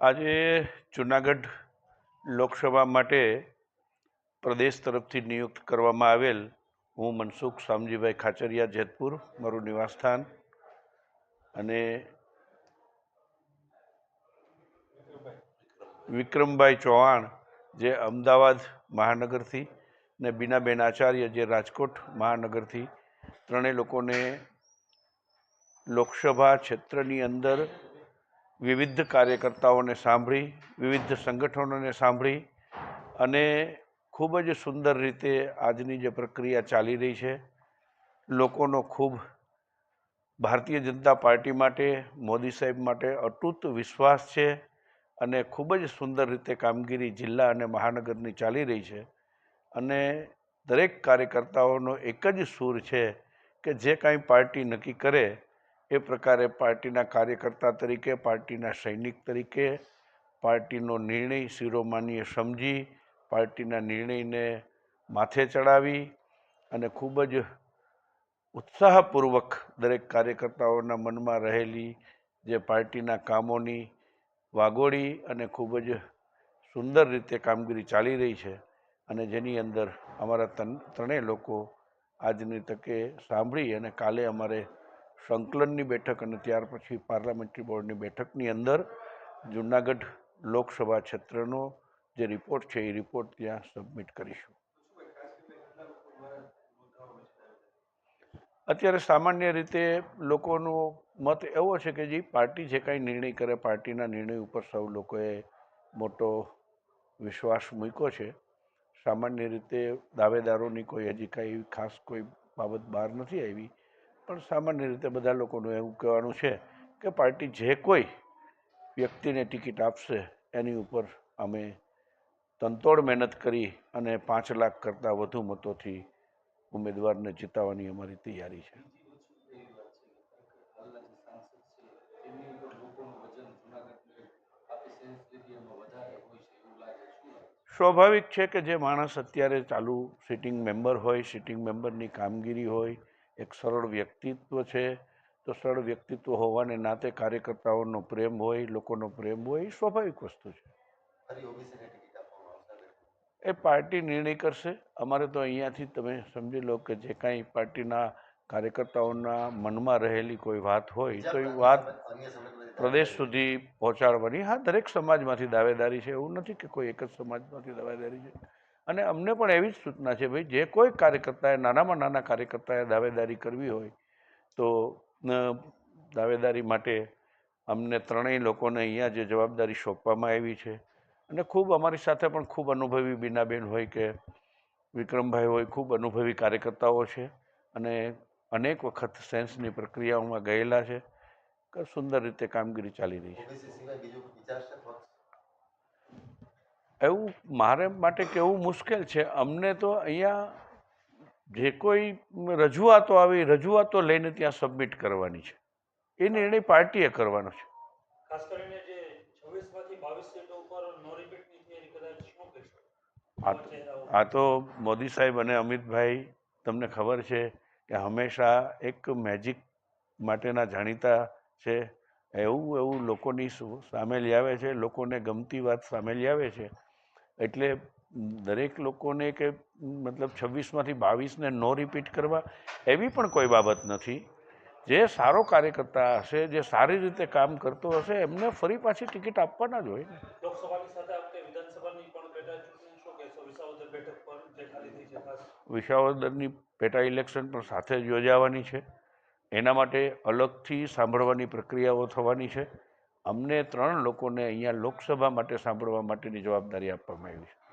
આજે જુનાગઢ લોકસભા માટે પ્રદેશ તરફથી નિયુક્ત કરવામાં આવેલ હું મનસુખ શામજીભાઈ ખાચરિયા, જેતપુર, મારું નિવાસસ્થાન. અને વિક્રમભાઈ ચૌહાણ, જે અમદાવાદ મહાનગરથી ને બીનાબેન આચાર્ય, જે રાજકોટ મહાનગરથી, ત્રણેય લોકોને લોકસભા ક્ષેત્રની અંદર વિવિધ કાર્યકર્તાઓને સાંભળી, વિવિધ સંગઠનોને સાંભળી અને ખૂબ જ સુંદર રીતે આજની જે પ્રક્રિયા ચાલી રહી છે. લોકોનો ખૂબ ભારતીય જનતા પાર્ટી માટે, મોદી સાહેબ માટે અતૂટ વિશ્વાસ છે અને ખૂબ જ સુંદર રીતે કામગીરી જિલ્લા અને મહાનગરની ચાલી રહી છે. અને દરેક કાર્યકર્તાઓનો એક જ સૂર છે કે જે કાંઈ પાર્ટી નક્કી કરે એ પ્રકારે પાર્ટીના કાર્યકર્તા તરીકે, પાર્ટીના સૈનિક તરીકે, પાર્ટીનો નિર્ણય શિરોમાનીએ સમજી, પાર્ટીના નિર્ણયને માથે ચડાવી અને ખૂબ જ ઉત્સાહપૂર્વક દરેક કાર્યકર્તાઓના મનમાં રહેલી જે પાર્ટીના કામોની વાગોળી અને ખૂબ જ સુંદર રીતે કામગીરી ચાલી રહી છે અને જેની અંદર અમારા ત્રણેય લોકો આજની તકે સાંભળી અને કાલે અમારે સંકલનની બેઠક અને ત્યાર પછી પાર્લામેન્ટરી બોર્ડની બેઠકની અંદર જુનાગઢ લોકસભા ક્ષેત્રનો જે રિપોર્ટ છે, એ રિપોર્ટ ત્યાં સબમિટ કરીશું. અત્યારે સામાન્ય રીતે લોકોનો મત એવો છે કે જે પાર્ટી જે કાંઈ નિર્ણય કરે, પાર્ટીના નિર્ણય ઉપર સૌ લોકોએ મોટો વિશ્વાસ મૂક્યો છે. સામાન્ય રીતે દાવેદારોની કોઈ હજી કાંઈ ખાસ કોઈ બાબત બહાર નથી આવી. પણ સામાન્ય રીતે બધા લોકોનું એવું કહેવાનું છે કે પાર્ટી જે કોઈ વ્યક્તિને ટિકિટ આપશે, એની ઉપર અમે તનતોડ મહેનત કરી અને પાંચ લાખ કરતાં વધુ મતોથી ઉમેદવારને જીતાવવાની અમારી તૈયારી છે. સ્વાભાવિક છે કે જે માણસ અત્યારે ચાલુ સિટિંગ મેમ્બર હોય સિટિંગ મેમ્બરની કામગીરી હોય એક સરળ વ્યક્તિત્વ છે. તો સરળ વ્યક્તિત્વ હોવાને નાતે કાર્યકર્તાઓનો પ્રેમ હોય લોકોનો પ્રેમ હોય એ સ્વાભાવિક વસ્તુ છે. એ પાર્ટી નિર્ણય કરશે. અમારે તો અહીંયાથી તમે સમજી લો કે જે કાંઈ પાર્ટીના કાર્યકર્તાઓના મનમાં રહેલી કોઈ વાત હોય તો એ વાત પ્રદેશ સુધી પહોંચાડવાની. હા દરેક સમાજમાંથી દાવેદારી છે. એવું નથી કે કોઈ એક જ સમાજમાંથી દાવેદારી છે. અને અમને પણ એવી જ સૂચના છે ભાઈ, જે કોઈ કાર્યકર્તાએ, નાનામાં નાના કાર્યકર્તાએ દાવેદારી કરવી હોય, તો દાવેદારી માટે અમને ત્રણેય લોકોને અહીંયા જે જવાબદારી સોંપવામાં આવી છે. અને ખૂબ અમારી સાથે પણ ખૂબ અનુભવી બીનાબેન હોય કે વિક્રમભાઈ હોય, ખૂબ અનુભવી કાર્યકર્તાઓ છે અને અનેક વખત સેન્સની પ્રક્રિયાઓમાં ગયેલા છે. સુંદર રીતે કામગીરી ચાલી રહી છે? એવું મારે માટે કહેવું મુશ્કેલ છે? અમને તો અહીંયા જે કોઈ રજૂઆતો આવી રજૂઆતો લઈને ત્યાં સબમિટ કરવાની છે. એ નિર્ણય પાર્ટીએ કરવાનો છે. આ તો મોદી સાહેબ અને અમિતભાઈ તમને ખબર છે કે હંમેશા એક મેજિક માટેના જાણીતા છે. એવું એવું લોકોની સામે લાવે છે લોકોને ગમતી વાત સામે લાવે છે. એટલે દરેક લોકોને કે મતલબ છવ્વીસમાંથી બાવીસને નો રિપીટ કરવા એવી પણ કોઈ બાબત નથી. જે સારો કાર્યકર્તા હશે જે સારી રીતે કામ કરતો હશે એમને ફરી પાછી ટિકિટ આપવાના જ હોય ને. વિસાવદરની પેટા ઇલેક્શન પણ સાથે જ યોજાવાની છે. એના માટે અલગથી સાંભળવાની પ્રક્રિયાઓ થવાની છે. અમને ત્રણ લોકોને અહીંયા લોકસભા માટે સાંભળવા માટેની જવાબદારી આપવામાં આવી છે.